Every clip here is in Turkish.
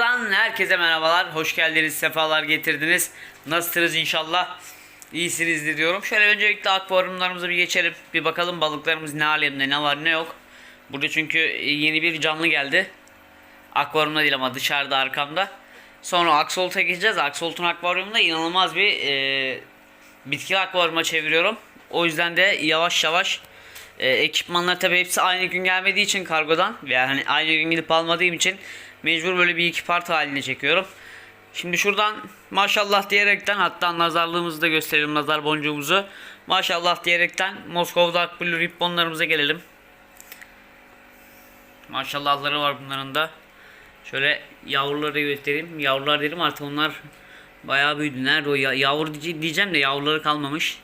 Herkese merhabalar. Hoş geldiniz. Sefalar getirdiniz. Nasılsınız inşallah? İyisinizdir diyorum. Şöyle öncelikle akvaryumlarımıza bir geçelim. Bir bakalım balıklarımız ne alemde, ne var ne yok. Burada çünkü yeni bir canlı geldi. Akvaryumda değil ama dışarıda arkamda. Sonra Aksolt'a geçeceğiz. Aksolt'un akvaryumunda inanılmaz bir e, bitki akvaryuma çeviriyorum. O yüzden de yavaş yavaş e, ekipmanlar tabi hepsi aynı gün gelmediği için kargodan veya hani aynı gün gidip almadığım için mecbur böyle bir iki part halinde çekiyorum. Şimdi şuradan maşallah diyerekten hatta nazarlığımızı da gösterelim nazar boncuğumuzu. Maşallah diyerekten Moskova Dark Blue Ribbon'larımıza gelelim. Maşallahları var bunların da. Şöyle yavruları göstereyim. Yavrular dedim artık onlar bayağı büyüdü. Nerede o ya- yavru diye- diyeceğim de yavruları kalmamış.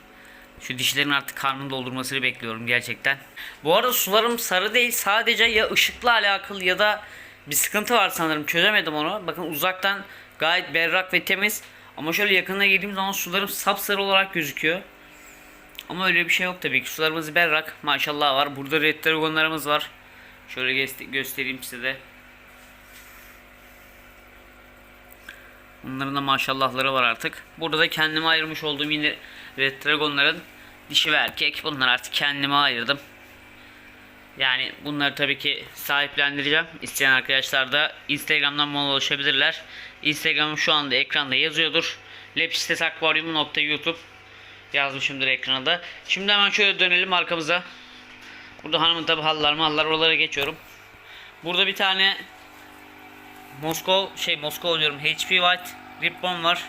Şu dişlerin artık karnını doldurmasını bekliyorum gerçekten. Bu arada sularım sarı değil. Sadece ya ışıkla alakalı ya da bir sıkıntı var sanırım. Çözemedim onu. Bakın uzaktan gayet berrak ve temiz. Ama şöyle yakına girdiğim zaman sularım sapsarı olarak gözüküyor. Ama öyle bir şey yok tabii ki. Sularımız berrak. Maşallah var. Burada red dragonlarımız var. Şöyle göster- göstereyim size de. Bunların da maşallahları var artık. Burada da kendime ayırmış olduğum yine Red Dragon'ların dişi ve erkek. Bunları artık kendime ayırdım. Yani bunları tabii ki sahiplendireceğim. İsteyen arkadaşlar da Instagram'dan bana ulaşabilirler. Instagram'ım şu anda ekranda yazıyordur. lepistesakvaryumu.youtube yazmışımdır ekrana da. Şimdi hemen şöyle dönelim arkamıza. Burada hanımın tabi hallar mallar oralara geçiyorum. Burada bir tane Moskov şey Moskova diyorum HP White Ribbon var.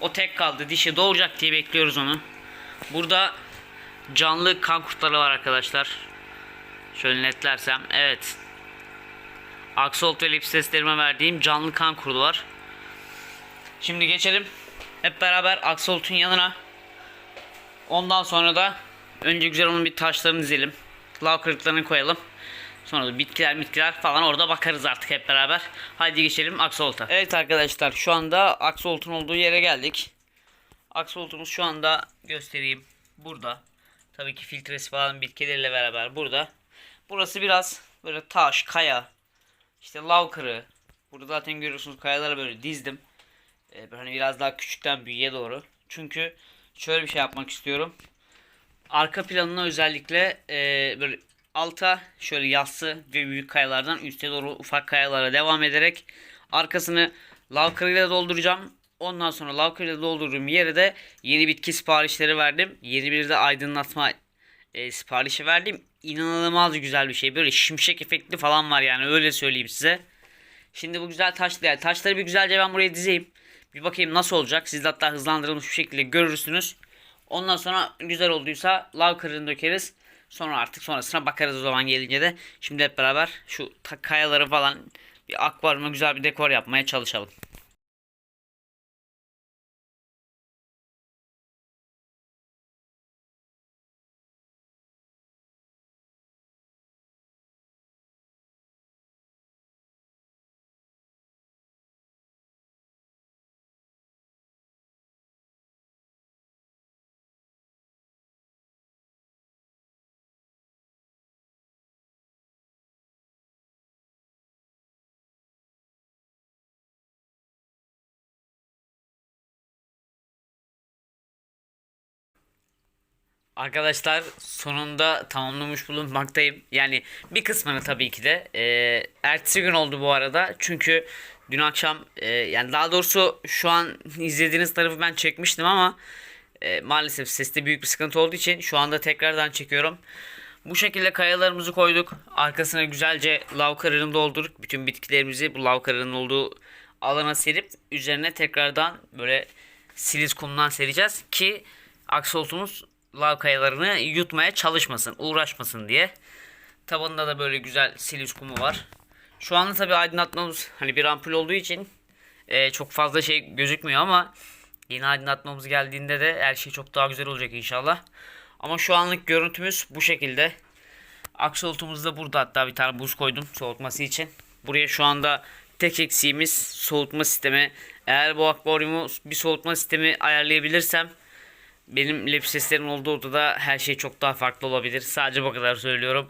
O tek kaldı. Dişi doğuracak diye bekliyoruz onu. Burada canlı kan kurtları var arkadaşlar. Şöyle netlersem. Evet. Axolt ve Lipseslerime verdiğim canlı kan kurdu var. Şimdi geçelim. Hep beraber Axolt'un yanına. Ondan sonra da önce güzel onun bir taşlarını dizelim. Lav kırıklarını koyalım. Sonra da bitkiler bitkiler falan orada bakarız artık hep beraber. Haydi geçelim Aksolt'a. Evet arkadaşlar şu anda Aksolt'un olduğu yere geldik. Aksolt'umuz şu anda göstereyim. Burada. Tabii ki filtresi falan bitkileriyle beraber burada. Burası biraz böyle taş, kaya. işte lav kırığı. Burada zaten görüyorsunuz kayaları böyle dizdim. Ee, hani biraz daha küçükten büyüğe doğru. Çünkü şöyle bir şey yapmak istiyorum arka planına özellikle e, böyle alta şöyle yassı ve büyük kayalardan üste doğru ufak kayalara devam ederek arkasını lav kırığıyla dolduracağım. Ondan sonra lav kırığıyla doldurduğum yere de yeni bitki siparişleri verdim. Yeni bir de aydınlatma e, siparişi verdim. İnanılmaz güzel bir şey. Böyle şimşek efektli falan var yani öyle söyleyeyim size. Şimdi bu güzel taşlı yani taşları bir güzelce ben buraya dizeyim. Bir bakayım nasıl olacak. Siz de hatta hızlandırılmış bir şekilde görürsünüz. Ondan sonra güzel olduysa lav kırığını dökeriz. Sonra artık sonrasına bakarız o zaman gelince de. Şimdi hep beraber şu kayaları falan bir akvaryuma güzel bir dekor yapmaya çalışalım. Arkadaşlar sonunda tamamlamış bulunmaktayım. Yani bir kısmını tabii ki de. Ee, ertesi gün oldu bu arada. Çünkü dün akşam e, yani daha doğrusu şu an izlediğiniz tarafı ben çekmiştim ama e, maalesef seste büyük bir sıkıntı olduğu için şu anda tekrardan çekiyorum. Bu şekilde kayalarımızı koyduk. Arkasına güzelce lav kararını doldurduk. Bütün bitkilerimizi bu lav kararının olduğu alana serip üzerine tekrardan böyle siliz kumdan sereceğiz ki aksoltumuz lav kayalarını yutmaya çalışmasın, uğraşmasın diye. Tabanında da böyle güzel siliz kumu var. Şu anda tabi aydınlatmamız hani bir ampul olduğu için e, çok fazla şey gözükmüyor ama yeni aydınlatmamız geldiğinde de her şey çok daha güzel olacak inşallah. Ama şu anlık görüntümüz bu şekilde. Aksoltumuz da burada hatta bir tane buz koydum soğutması için. Buraya şu anda tek eksiğimiz soğutma sistemi. Eğer bu akvaryumu bir soğutma sistemi ayarlayabilirsem benim lep seslerim olduğu odada her şey çok daha farklı olabilir. Sadece bu kadar söylüyorum.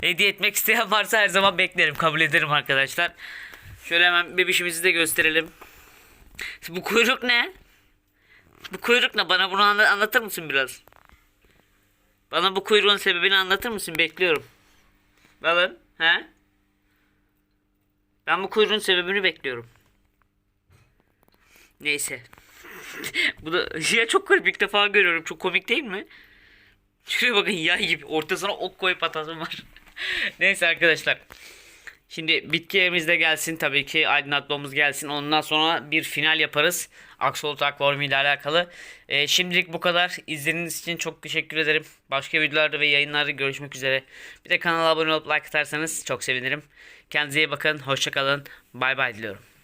Hediye etmek isteyen varsa her zaman beklerim. Kabul ederim arkadaşlar. Şöyle hemen bebişimizi de gösterelim. Bu kuyruk ne? Bu kuyruk ne? Bana bunu anla- anlatır mısın biraz? Bana bu kuyruğun sebebini anlatır mısın? Bekliyorum. Balın, he? Ben bu kuyruğun sebebini bekliyorum. Neyse. bu da ya çok garip ilk defa görüyorum. Çok komik değil mi? Şuraya bakın yay gibi. Ortasına ok koyup atasım var. Neyse arkadaşlar. Şimdi bitkilerimiz de gelsin tabii ki aydınlatmamız gelsin. Ondan sonra bir final yaparız. Axolotl akvaryumu ile alakalı. Ee, şimdilik bu kadar. İzlediğiniz için çok teşekkür ederim. Başka videolarda ve yayınlarda görüşmek üzere. Bir de kanala abone olup like atarsanız çok sevinirim. Kendinize iyi bakın. Hoşçakalın. Bay bay diliyorum.